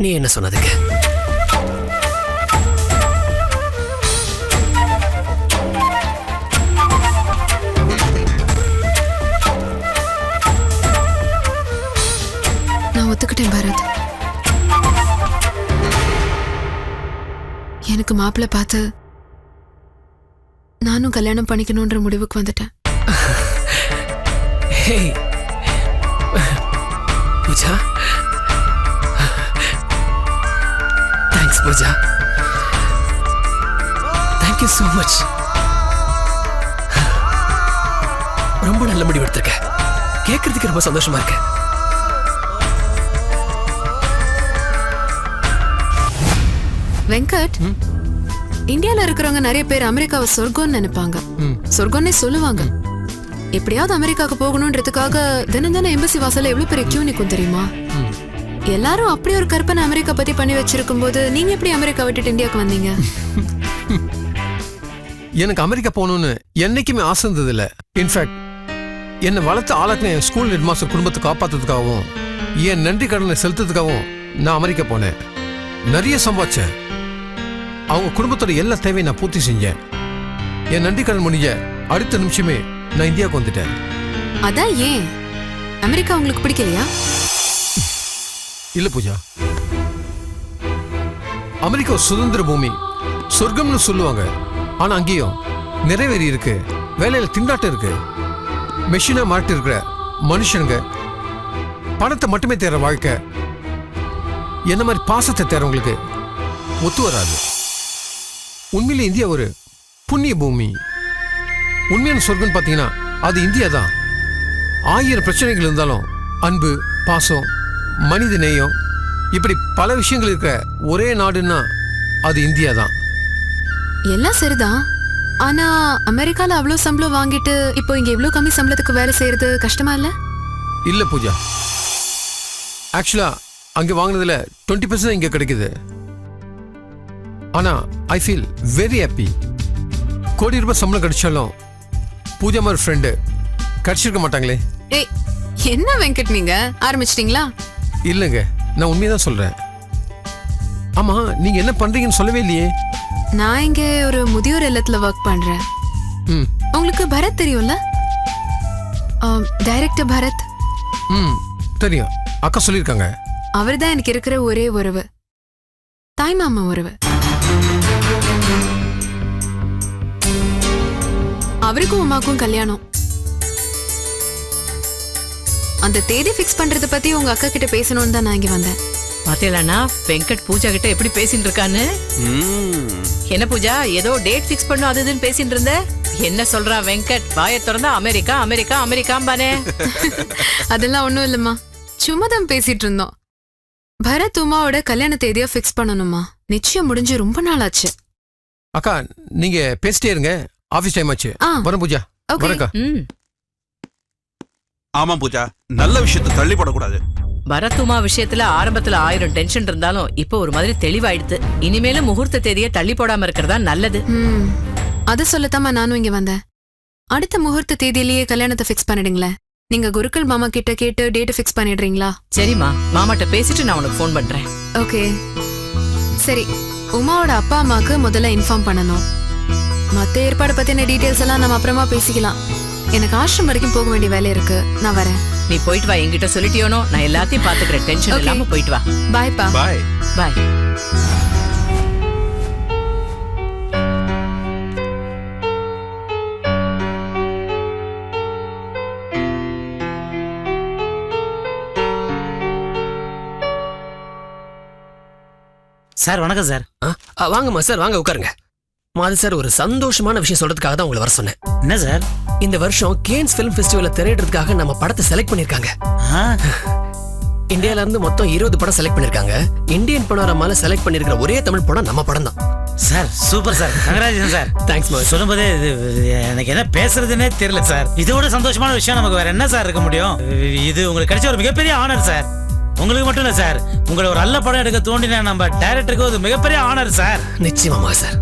நீ என்ன சொன்னதுக்கு? நான் ஒத்துக்கிட்டேன் பாரத். எனக்கு மாப்பிள்ளை பார்த்து நானும் கல்யாணம் பண்ணிக்கணுன்ற முடிவுக்கு வந்துட்டேன். Pooja thanks Pooja thank you so much ரொம்ப நல்ல முடிவு எடுத்திருக்க. கேட்கறதுக்கு ரொம்ப சந்தோஷமா இருக்கு. வெங்கட் இந்தியால இருக்கிறவங்க நிறைய பேர் அமெரிக்காவை சொர்க்கம்னு நினைப்பாங்க. சொர்க்கம்னே சொல்லுவாங்க. எப்படியாவது அமெரிக்காவுக்கு போகணுன்றதுக்காக தினம் தினம் எம்பசி வாசல்ல எவ்வளவு பெரிய கியூ நிக்கும் தெரியுமா. எல்லாரும் அப்படி ஒரு கற்பனை அமெரிக்கா பத்தி பண்ணி வச்சிருக்கும் போது நீங்க எப்படி அமெரிக்கா விட்டுட்டு இந்தியாவுக்கு வந்தீங்க? எனக்கு அமெரிக்கா போகணும்னு என்னைக்குமே ஆசை இருந்தது இல்ல இன்ஃபேக்ட் என்னை வளர்த்து ஆளாக்கின என் ஸ்கூல் ஹெட் மாஸ்டர் குடும்பத்தை காப்பாத்துறதுக்காகவும் என் நன்றி கடனை செலுத்துறதுக்காகவும் நான் அமெரிக்கா போனேன். நிறைய சம்பாதிச்சேன். அவங்க குடும்பத்தோட எல்லா தேவையும் நான் பூர்த்தி செஞ்சேன். என் நன்றி கடன் முடிஞ்ச அடுத்த நிமிஷமே நான் இந்தியாவுக்கு வந்துட்டேன். அதான் ஏன்? அமெரிக்கா உங்களுக்கு பிடிக்கலையா? இல்ல பூஜா. அமெரிக்கா ஒரு சுதந்திர பூமி. சொர்க்கம்னு சொல்லுவாங்க. ஆனா அங்கேயும் நிறைவேறி இருக்கு. வேலையில திண்டாட்டம் இருக்கு. மெஷினா மாட்டி இருக்கிற மனுஷனுங்க. பணத்தை மட்டுமே தேர வாழ்க்கை. என்ன மாதிரி பாசத்தை தேறவங்களுக்கு ஒத்து வராது. உண்மையிலே இந்தியா ஒரு புண்ணிய பூமி. உண்மையான சொர்க்கம்னு பார்த்தீங்கன்னா அது இந்தியா தான் ஆயிரம் பிரச்சனைகள் இருந்தாலும் அன்பு பாசம் மனித நேயம். இப்படி பல விஷயங்கள் இருக்கிற ஒரே நாடுன்னா அது இந்தியா தான். எல்லாம் சரிதான். ஆனா அமெரிக்கால அவ்வளவு சம்பளம் வாங்கிட்டு இப்போ இங்க இவ்ளோ கம்மி சம்பளத்துக்கு வேலை செய்யறது கஷ்டமா இல்ல? இல்ல பூஜா. ஆக்சுவலா அங்க வாங்கினதுல டுவெண்ட்டி பர்சன்ட் இங்க கிடைக்குது. ஆனா ஐ ஃபீல் வெரி ஹாப்பி கோடி ரூபாய் சம்பளம் கிடைச்சாலும் பூஜா மாதிரி ஃப்ரெண்டு கிடைச்சிருக்க மாட்டாங்களே. ஏய் என்ன வெங்கட் நீங்க? ஆரம்பிச்சிட்டீங்களா? இல்லைங்க நான் உண்மையை தான் சொல்றேன். ஆமா நீங்க என்ன பண்றீங்கன்னு சொல்லவே இல்லையே. நான் இங்க ஒரு முதியோர் இல்லத்துல ஒர்க் பண்றேன். ம். உங்களுக்கு பரத் தெரியும்ல? டைரக்டர் பரத். ம் தெரியும். அக்கா சொல்லியிருக்காங்க. அவர்தான் எனக்கு இருக்கிற ஒரே உறவு. தாய் மாமா உறவு. அவருக்கும் உமாக்கும் கல்யாணம். அந்த தேதி ஃபிக்ஸ் பண்றத பத்தி உங்க அக்கா கிட்ட பேசணும்னு தான் நான் இங்க வந்தேன். பாத்தீங்களாண்ணா வெங்கட் பூஜா கிட்ட எப்படி பேசிட்டு இருக்கான்னு? என்ன பூஜா ஏதோ டேட் ஃபிக்ஸ் பண்ணும் அது இதுன்னு பேசிட்டு இருந்த? என்ன சொல்றா வெங்கட்? வாயை திறந்தா அமெரிக்கா அமெரிக்கா அமெரிக்காம்பானே. அதெல்லாம் ஒண்ணும் இல்லம்மா. சும்மா தான் பேசிட்டு இருந்தோம். பரத் உமாவோட கல்யாண தேதியா ஃபிக்ஸ் பண்ணணுமா நிச்சயம் முடிஞ்சு ரொம்ப நாள் ஆச்சு அக்கா நீங்க பேசிட்டே இருங்க. ஆபீஸ் டைம் ஆச்சு. ஆ. வரேன் பூஜா. Okay. ஆமா பூஜா நல்ல விஷயத்தை தள்ளி போடக்கூடாது. பரத்துமா விஷயத்துல ஆரம்பத்துல ஆயிரம் டென்ஷன் இருந்தாலும் இப்போ ஒரு மாதிரி தெளிவாயிடுது. இனிமேலும் முகூர்த்த தேதியை தள்ளி போடாம இருக்கிறதா நல்லது. ம் அத சொல்லத்தாம்மா நானும் இங்க வந்தேன். அடுத்த முகூர்த்த தேதியிலேயே கல்யாணத்தை ஃபிக்ஸ் பண்ணிடுங்களேன். நீங்க குருக்கள் மாமா கிட்ட கேட்டு டேட் ஃபிக்ஸ் பண்ணிடுறீங்களா? சரிம்மா மாமாட்ட பேசிட்டு நான் உனக்கு ஃபோன் பண்றேன். ஓகே. சரி உமாவோட அப்பா அம்மாக்கு முதல்ல இன்ஃபார்ம் பண்ணணும். மத்த ஏற்பாடு பத்தின டீடைல்ஸ் எல்லாம் நம்ம அப்புறமா பேசிக்கலாம். எனக்கு ஆசிரம் வரைக்கும் போக வேண்டிய வேலை இருக்கு. நான் வரேன். நீ போயிட்டு வா என்கிட்ட சொல்லிட்டியோனோ? நான் எல்லாத்தையும் பாத்துக்கிறேன் டென்ஷன் Okay. இல்லாம போயிட்டு வா. பாய்ப்பா பாய் பாய் சார் வணக்கம் சார் வாங்கம்மா சார் வாங்க உட்காருங்க. மாது சார் ஒரு சந்தோஷமான விஷயம் சொல்றதுக்காக தான் உங்களை வர சொன்னேன். என்ன சார் இந்த வருஷம் கேன்ஸ் ஃபிலிம் ஃபெஸ்டிவலை திரையிடுறதுக்காக நம்ம படத்தை செலக்ட் பண்ணிருக்காங்க இந்தியால இருந்து மொத்தம் இருபது படம் செலக்ட் பண்ணிருக்காங்க இந்தியன் பனோரமால செலக்ட் பண்ணிருக்கிற ஒரே தமிழ் படம் நம்ம படம் தான். Sir super sir. Gangarajan sir. Thanks சொல்லும்போதே எனக்கு என்ன பேசுறதுன்னே தெரியல சார். இதோட சந்தோஷமான விஷயம் நமக்கு வேற என்ன சார் இருக்க முடியும்? இது உங்களுக்கு கிடைச்ச ஒரு மிகப்பெரிய ஆனர் சார். உங்களுக்கு மட்டும் இல்ல சார். உங்களை ஒரு நல்ல படம் எடுக்க தோண்டின நம்ம டைரக்டருக்கு ஒரு மிகப்பெரிய ஆனர் சார். நிச்சயமா சார்.